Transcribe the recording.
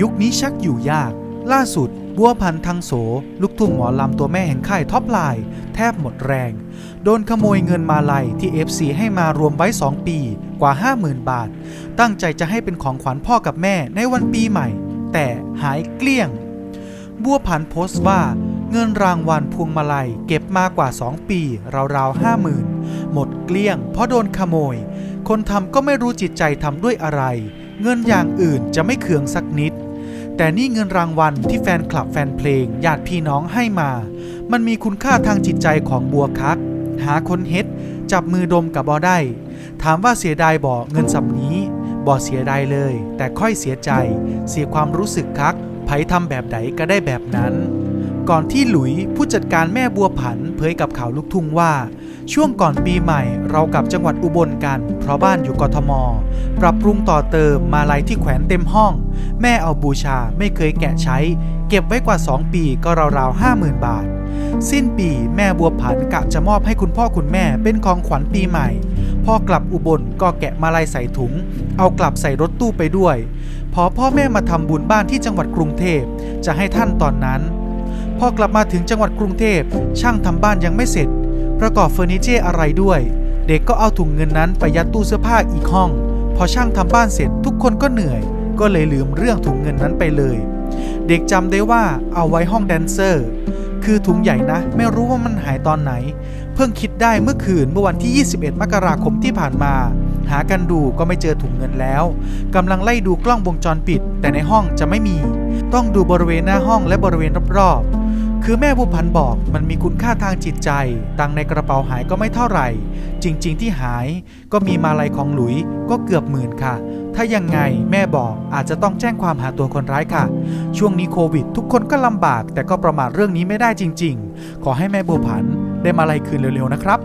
ยุคนี้ชักอยู่ยาก ล่าสุด บัวพันธ์ทังโส ลูกทุ่งหมอลำตัวแม่แห่งค่ายท็อปไลน์แทบหมดแรง โดนขโมยเงินมาลัยที่ FC ให้มารวมไว้ 2 ปีกว่า 50,000 บาท ตั้งใจจะให้เป็นของขวัญพ่อกับแม่ในวันปีใหม่ แต่หายเกลี้ยง บัวผันโพสต์ว่าเงินรางวัลพวงมาลัยเก็บมากว่า 2 ปีราวๆห้าหมื่นหมดเกลี้ยงเพราะโดนขโมย คนทำก็ไม่รู้จิตใจทำด้วยอะไร เงินอย่างอื่นจะไม่เคืองสักนิด แต่นี่เงินรางวัลที่แฟนคลับแฟนเพลงญาติพี่น้องให้มา มันมีคุณค่าทางจิตใจของบัวคัก หาคนเฮ็ด จับมือดมกับบอได้ ถามว่าเสียดายบ่เงินสำนี้บ่เสียดายเลย แต่ค่อยเสียใจ เสียความรู้สึกคักไผทำแบบใดก็ได้แบบนั้น ก่อนที่หลุยผู้จัดการแม่บัวผันเผยกับข่าวลูกทุ่งว่า ช่วงก่อนปีใหม่เรากลับจังหวัดอุบลกัน เพราะบ้านอยู่กทม ปรับปรุงต่อเติมมาลัยที่แขวนเต็มห้อง แม่เอาบูชาไม่เคยแกะใช้ เก็บไว้กว่า 2 ปีก็ราวๆห้าหมื่นบาท สิ้นปีแม่บัวผันกะจะมอบให้คุณพ่อคุณแม่เป็นของขวัญปีใหม่พอกลับอุบลก็แกะมาลัยใส่ถุง เอากลับใส่รถตู้ไปด้วย พอพ่อแม่มาทำบุญบ้านที่จังหวัดกรุงเทพจะให้ท่านตอนนั้น พอกลับมาถึงจังหวัดกรุงเทพช่างทำบ้านยังไม่เสร็จ ประกอบเฟอร์นิเจอร์อะไรด้วย เด็กก็เอาถุงเงินนั้นไปยัดตู้เสื้อผ้าอีกห้อง พอช่างทำบ้านเสร็จทุกคนก็เหนื่อย ก็เลยลืมเรื่องถุงเงินนั้นไปเลย เด็กจำได้ว่าเอาไว้ห้องแดนเซอร์ คือถุงใหญ่นะ ไม่รู้ว่ามันหายตอนไหน เพิ่งคิดได้เมื่อคืนเมื่อวันที่ 21 มกราคมที่ผ่านมา หากันดูก็ไม่เจอถุงเงินแล้วกำลังไล่ดูกล้องวงจรปิด แต่ในห้องจะไม่มี ต้องดูบริเวณหน้าห้องและบริเวณรอบๆ คือแม่บุพันบอกมันมีคุณค่าทางจิตใจ ตังในกระเป๋าหายก็ไม่เท่าไหร่ จริง ๆ ที่หายก็มีมาลัยของหลุยก็เกือบหมื่นค่ะ ถ้ายังไงแม่บอกอาจจะต้องแจ้งความหาตัวคนร้ายค่ะ ช่วงนี้โควิด ทุกคนก็ลำบาก แต่ก็ประมาทเรื่องนี้ไม่ได้จริง ๆ ขอให้แม่บัวผันได้มาลัยคืนเร็วๆนะครับ